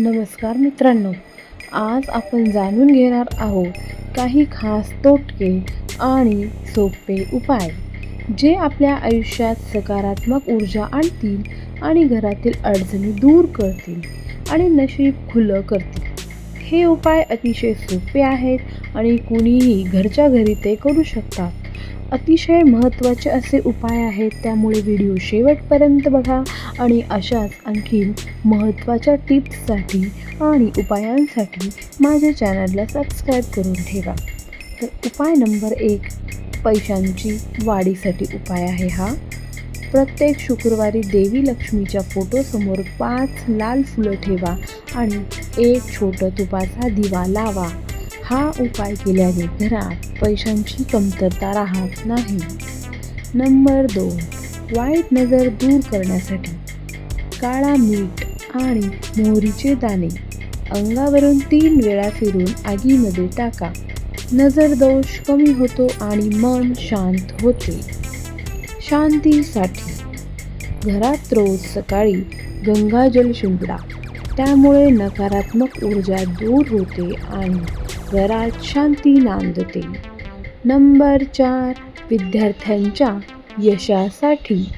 नमस्कार मित्रांनो आज आपण जाणून घेणार आहोत काही खास तोटके आणि सोपे उपाय जे आपल्या आयुष्यात सकारात्मक ऊर्जा आणतील आणि घरातील अडचणी दूर करतील आणि नशीब खुलं करतील. हे उपाय अतिशय सोपे आहेत आणि कुणीही घरच्या घरी ते करू शकतात. अतिशय महत्त्वाचे असे उपाय आहेत त्यामुळे व्हिडिओ शेवटपर्यंत बघा आणि अशाच आणखीन महत्त्वाच्या टिप्ससाठी आणि उपायांसाठी माझ्या चॅनलला सबस्क्राईब करून ठेवा. तर उपाय नंबर एक पैशांची वाढीसाठी उपाय आहे हा. प्रत्येक शुक्रवारी देवी लक्ष्मीच्या फोटोसमोर पाच लाल फुलं ठेवा आणि एक छोटं तुपाचा दिवा लावा. हा उपाय केल्याने घरात पैशांची कमतरता राहत नाही. नंबर दोन वाईट नजर दूर करण्यासाठी. काळा मीठ आणि मोहरीचे दाणे अंगावरून तीन वेळा फिरून आगीमध्ये टाका. नजर दोष कमी होतो आणि मन शांत होते. शांतीसाठी. घरात रोज सकाळी गंगाजल शिंपडा. त्यामुळे नकारात्मक ऊर्जा दूर होते आणि घरात शांती नांदते. नंबर चार विद्यार्थ्यांच्या यशासाठी.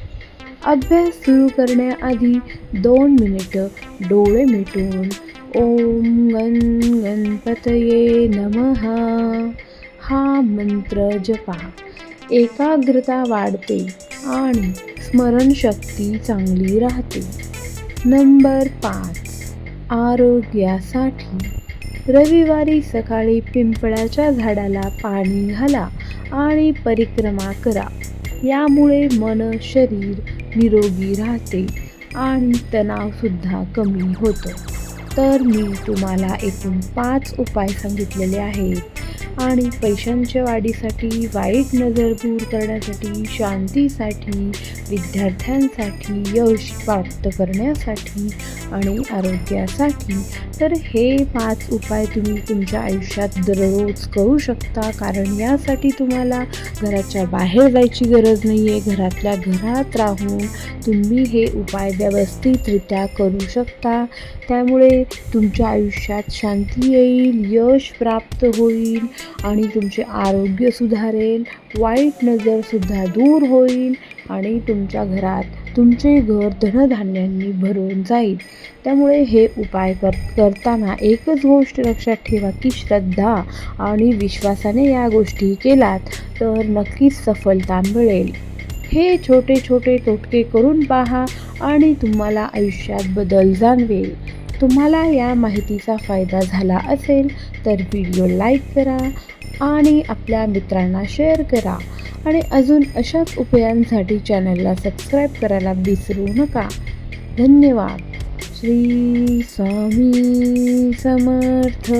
अभ्यास सुरू करण्याआधी दोन मिनिटं डोळे मिटून ओम गण गणपतये नमः. हा मंत्र जपा. एकाग्रता वाढते आणि स्मरणशक्ती चांगली राहते. नंबर पाच आरोग्यासाठी. रविवारी सकाळी पिंपळाच्या झाडाला पाणी घाला आणि परिक्रमा करा. यामुळे मन शरीर निरोगी राहते आणि तणावसुद्धा कमी होतो. तर मी तुम्हाला एकूण पाच उपाय सांगितलेले आहेत आणि पैशांच्या वाढीसाठी वाईट नजर दूर करण्यासाठी शांतीसाठी विद्यार्थ्यांसाठी यश प्राप्त करण्यासाठी आणि आरोग्यासाठी. तर हे पाच उपाय तुम्ही तुमच्या आयुष्यात दररोज करू शकता. कारण यासाठी तुम्हाला घराच्या बाहेर जायची गरज नाही आहे घरातल्या घरात राहून तुम्ही हे उपाय व्यवस्थितरित्या करू शकता. त्यामुळे तुमच्या आयुष्यात शांती येईल यश प्राप्त होईल आणि तुमचे आरोग्य सुधारेल वाईट नजरसुद्धा दूर होईल. आणि तुमच्या घरात तुमचे घर धनधान्यांनी भरून जाईल. त्यामुळे हे उपाय कर करताना एकच गोष्ट लक्षात ठेवा की श्रद्धा आणि विश्वासाने या गोष्टी केलात तर नक्कीच सफलता मिळेल. हे छोटे छोटे तोटके करून पहा आणि तुम्हाला आयुष्यात बदल जाणवेल. तुम्हाला या माहितीचा फायदा झाला असेल तर व्हिडिओ लाईक करा आणि आपल्या मित्रांना शेअर करा. आणि अजून अशाच उपायांसाठी चॅनलला सबस्क्राईब करायला विसरू नका. धन्यवाद. श्री स्वामी समर्थ.